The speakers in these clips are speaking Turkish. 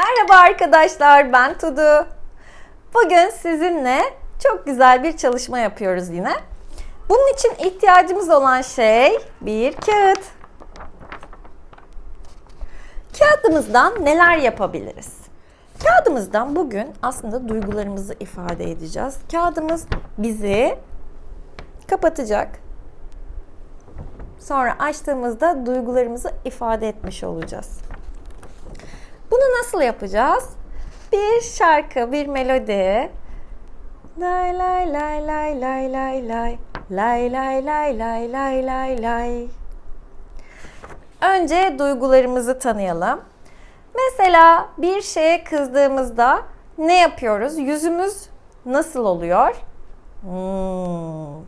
Merhaba arkadaşlar, ben Tudu. Bugün sizinle çok güzel bir çalışma yapıyoruz yine. Bunun için ihtiyacımız olan şey bir kağıt. Kağıdımızdan neler yapabiliriz? Kağıdımızdan bugün aslında duygularımızı ifade edeceğiz. Kağıdımız bizi kapatacak. Sonra açtığımızda duygularımızı ifade etmiş olacağız. Bunu nasıl yapacağız? Bir şarkı, bir melodi. Lay lay lay lay lay lay lay lay lay lay lay lay lay lay. Önce duygularımızı tanıyalım. Mesela bir şeye kızdığımızda ne yapıyoruz? Yüzümüz nasıl oluyor? Hmm.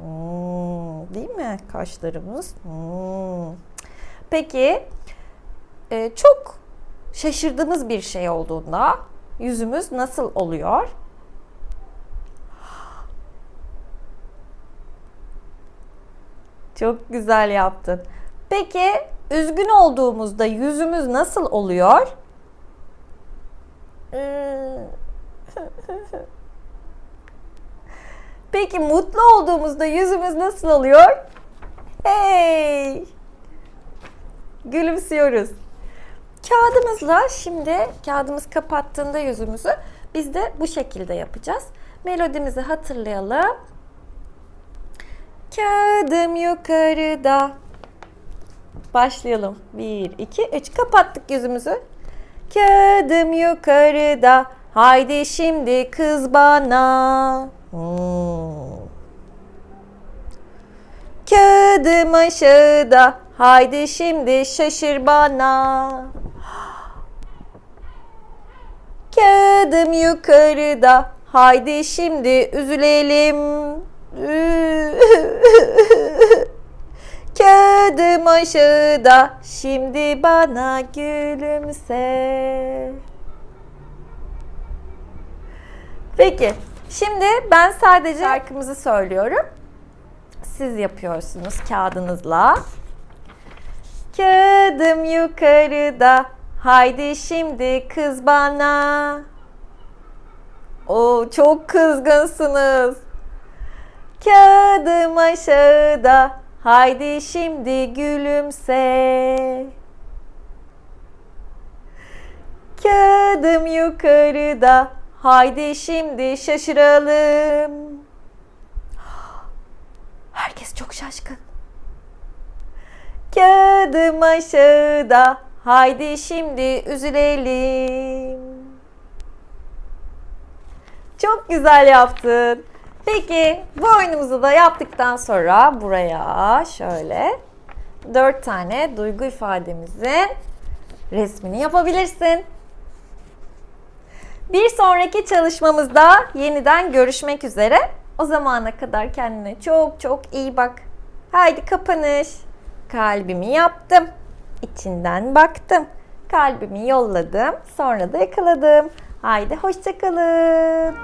Hmm. Değil mi? Kaşlarımız. Hmm. Peki e, çok şaşırdığımız bir şey olduğunda yüzümüz nasıl oluyor? Çok güzel yaptın. Peki üzgün olduğumuzda yüzümüz nasıl oluyor? Peki mutlu olduğumuzda yüzümüz nasıl oluyor? Hey! Gülümsüyoruz. Kağıdımızla şimdi kağıdımız kapattığında yüzümüzü biz de bu şekilde yapacağız. Melodimizi hatırlayalım. Kağıdım yukarıda. Başlayalım. 1, 2, 3. Kapattık yüzümüzü. Kağıdım yukarıda. Haydi şimdi kız bana. Kağıdım aşağıda. Haydi şimdi şaşır bana. Kağıdım yukarıda. Haydi şimdi üzülelim. Kağıdım aşağıda. Şimdi bana gülümse. Peki. Şimdi ben sadece şarkımızı söylüyorum. Siz yapıyorsunuz kağıdınızla. Kağıdım yukarıda. Haydi şimdi kız bana. Oo çok kızgınsınız. Kağıdım aşağıda. Haydi şimdi gülümse. Kağıdım yukarıda. Haydi şimdi şaşıralım. Herkes çok şaşkın. Kağıdım aşağıda. Haydi şimdi üzülelim. Çok güzel yaptın. Peki bu oyunumuzu da yaptıktan sonra buraya şöyle dört tane duygu ifademizin resmini yapabilirsin. Bir sonraki çalışmamızda yeniden görüşmek üzere. O zamana kadar kendine çok çok iyi bak. Haydi kapanış. Kalbimi yaptım. İçinden baktım. Kalbimi yolladım. Sonra da yakaladım. Haydi hoşçakalın.